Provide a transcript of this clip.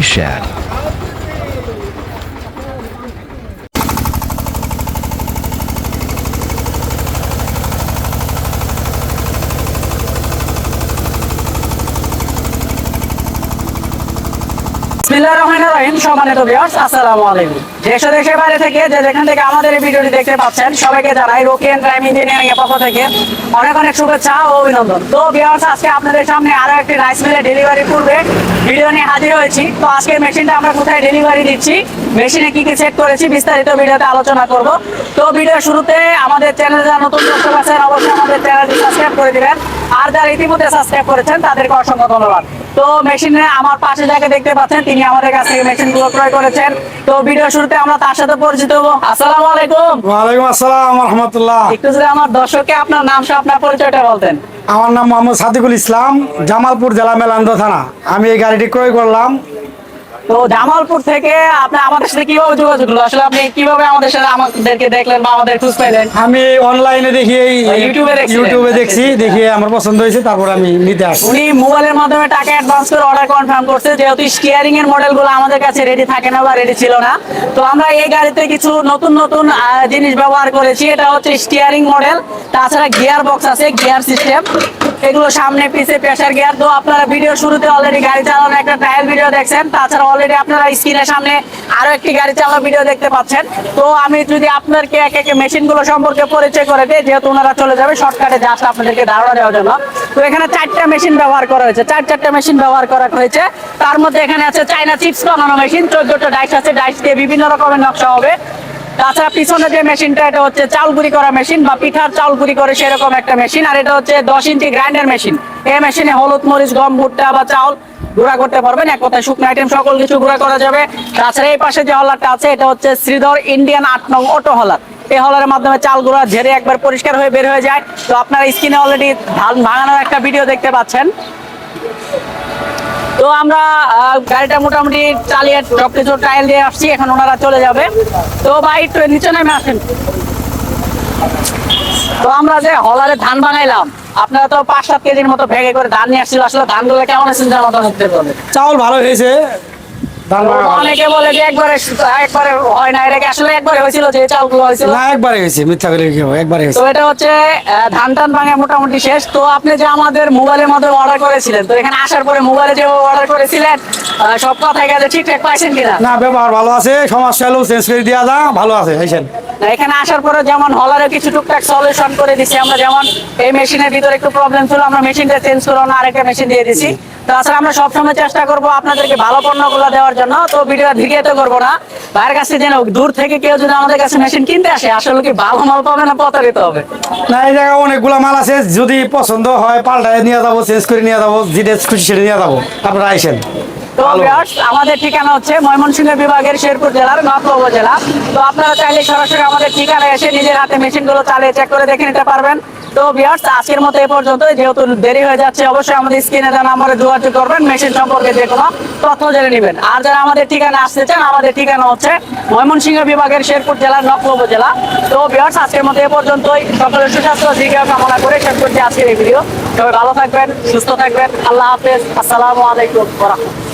Shad. বিসমিল্লাহির সম্মানিত viewers আসসালামু আলাইকুম। দেশ দেশের বাইরে থেকে যে যেখান থেকে আমাদের এই ভিডিওটি দেখতে পাচ্ছেন, সবাইকে জানাই রোকেন প্রাইম ইঞ্জিনিয়ারিং এর থেকে অনেক অনেক শুভেচ্ছা অভিনন্দন। তো ভিউয়ার্স আজকে আপনাদের সামনে আরও একটি রাইস মিলে ডেলিভারি পূর্বে ভিডিও নিয়ে হাজির হয়েছি। তো আজকে মেশিনটা আমরা কোথায় ডেলিভারি দিচ্ছি মেশিনে কি কি সেট করেছি, বিস্তারিত ভিডিওতে আলোচনা করব। তো ভিডিও শুরুতে আমাদের চ্যানেলে যারা নতুন দর্শক আছেন, অবশ্যই আমাদের চ্যানেলটি সাবস্ক্রাইব করে দিবেন। আর যারা ইতিমধ্যে সাবস্ক্রাইব করেছেন তাদেরকে অসংখ্য ধন্যবাদ। তো মেশিনে আমার পাশে যাকে দেখতে পাচ্ছেন তিনি আমাদের কাছ থেকে মেশিনগুলো ক্রয় করেছেন। তো ভিডিও শুরুতে আমরা তার সাথে পরিচিত হব। আসসালামু আলাইকুম। ওয়ালাইকুম আসসালাম রহমতুল্লাহ। একটু যদি আমার দর্শককে আপনার নাম সহ আপনার পরিচয়টা বলতেন। আমার নাম মোহাম্মদ সাদিকুল ইসলাম জামালপুর জেলা মেলান্দ থানা। আমি এই গাড়িটি ক্রয় করলাম। তো জামালপুর থেকে আপনি আমাদের সাথে কীভাবে যোগাযোগ হলো আসলে আপনি কীভাবে আমাদের সাথে আমাদেরকে দেখলেন বা আমাদের খোঁজ পাইলেন আমি অনলাইনে দেখি ইউটিউবে দেখছিলেন? ইউটিউবে দেখছি দেখি আমার পছন্দ হয়েছে তারপর আমি নিতে আসি উনি মোবাইলের মাধ্যমে টাকা অ্যাডভান্স করে অর্ডার কনফার্ম করছে যেহেতু স্টিয়ারিং এর মডেলগুলো আমাদের কাছে রেডি থাকে না বা রেডি ছিল না। তো আমরা এই গাড়িতে কিছু নতুন নতুন জিনিস ব্যবহার করেছি এটা হচ্ছে স্টিয়ারিং মডেল তাছাড়া গিয়ার বক্স আছে গিয়ার সিস্টেম এগুলো সামনে, পিছে প্রেসার গিয়ার তো আপনারা ভিডিও শুরুতে অলরেডি গাড়ি চালানোর একটা ট্রায়াল ভিডিও দেখছেন। তাছাড়া অলরেডি আপনারা স্ক্রিনের সামনে আরও একটি গাড়ি চালানো ভিডিও দেখতে পাচ্ছেন। তো আমি যদি আপনাদেরকে এক এক মেশিনগুলো সম্পর্কে পরিচয় করে দিই, যেহেতু ওনারা চলে যাবে শর্টকাটে জাস্ট আপনাদেরকে ধারণা দেওয়ার জন্য। তো এখানে চারটা মেশিন ব্যবহার করা হয়েছে। চার চারটা মেশিন ব্যবহার করা হয়েছে। তার মধ্যে এখানে আছে চাইনা চিপস বানানো মেশিন চোদ্দটা ডাইস আছে। ডাইস দিয়ে বিভিন্ন রকমের নকশা হবে। তাছাড়া পিছনে যে মেশিনটা, এটা হচ্ছে চাল গুঁড়ি করা মেশিন বা পিঠার চাল গুঁড়ি করে সেরকম একটা মেশিন। আর এটা হচ্ছে দশ ইঞ্চি গ্রাইন্ডার মেশিন। এই মেশিনে হলুদ, মরিচ, গম, ভুট্টা বা চাউল গুঁড়া করতে পারবেন। এক কথায় শুকনো আইটেম সকল কিছু গুঁড়া করা যাবে। তাছাড়া এই পাশে যে হলারটা আছে, এটা হচ্ছে শ্রীধর ইন্ডিয়ান আট নং অটো হলার এই হলারের মাধ্যমে চাল গুঁড়া ঝেড়ে একবার পরিষ্কার হয়ে বের হয়ে যায়। তো আপনারা স্ক্রিনে অলরেডি ভাঙানোর একটা ভিডিও দেখতে পাচ্ছেন। তো আমরা গাড়িটা মোটামুটি চালিয়ে সবকিছু টাইল দিয়ে আসছি, এখন ওনারা চলে যাবে তো ভাই নিচে নেমে আসেন তো আমরা যে হলারে ধান বানাইলাম, আপনারা তো পাঁচ সাত কেজির মতো ভেঙে করে ধান নিয়ে আসছিল, আসলে ধানগুলো কেমন আছে জানার মতো চাউল ভালো হয়েছে। অনেকে বলে যে একবারে একবারে হয় না এটাকে আসলে একবারে হয়েছিল যে চালগুলো হয়েছিল? না একবারে হয়েছে মিথ্যা করে কি হবে একবারে তো এটা হচ্ছে ধান টান ভাঙা মোটামুটি শেষ। তো আপনি যে আমাদের মোবাইলের মাধ্যমে অর্ডার করেছিলেন তো এখানে আসার পরে মোবাইলে যে অর্ডার করেছিলেন সব কথাই গেছে ঠিকঠাক পাইছেন কিনা? না ব্যবহার ভালো আছে সমস্যা হলেও চেঞ্জ করে দেওয়া যা ভালো আছে হয়েছেন। এখানে আসার পরে যেমন হলারে কিছু টুকটাক সলিউশন করে দিছি আমরা যেমন এই মেশিনের ভিতরে একটু প্রবলেম ছিল আমরা মেশিনটা চেঞ্জ করে আরেকটা মেশিন দিয়ে দিছি। আমরা সবসময় চেষ্টা আপনাদেরকে ভালো পণ্যগুলো দেওয়ার জন্য, তো ভিডিওটা ভিডিওতে করব না। বাইরের কাছে যেন দূর থেকে কেউ যদি আমাদের কাছে মেশিন কিনতে আসে, আসলে কি ভালো মাল পাবে না প্রতারিত হবে? না, এই জায়গায় অনেকগুলো মাল আছে, যদি পছন্দ হয় পাল্টায় নিয়ে যাব, চেঞ্জ করে নিয়ে যাব যেটা খুশি সেটা নিয়ে যাব। আপনারা আইসেন। তো। আমাদের ঠিকানা হচ্ছে ময়মনসিংহ বিভাগের শেরপুর জেলার নর্থ উপজেলা। তো আপনারা চাইলে সরাসরি আমাদের ঠিকানা এসে নিজের হাতে মেশিনগুলো চালিয়ে চেক করে দেখে নিতে পারবেন। তো ভিউয়ার্স আজকের মতো এ পর্যন্ত। যেহেতু দেরি হয়ে যাচ্ছে অবশ্যই আমাদের স্ক্রিনে দেওয়া নাম্বারে যোগাযোগ করবেন মেশিন সম্পর্কে যে কোনো তথ্য জেনে নেবেন। আর যারা আমাদের ঠিকানা আসতে চান আমাদের ঠিকানা হচ্ছে ময়মনসিংহ বিভাগের শেরপুর জেলার নর্থ উপজেলা। তো ভিউয়ার্স আজকের মতো এ পর্যন্তই। সকলের সুস্বাস্থ্য দীর্ঘ কামনা করে শেষ করছি আজকের এই ভিডিও সবাই ভালো থাকবেন সুস্থ থাকবেন। আল্লাহ হাফেজ। আসসালামু আলাইকুম রাহমাতুল্লাহ।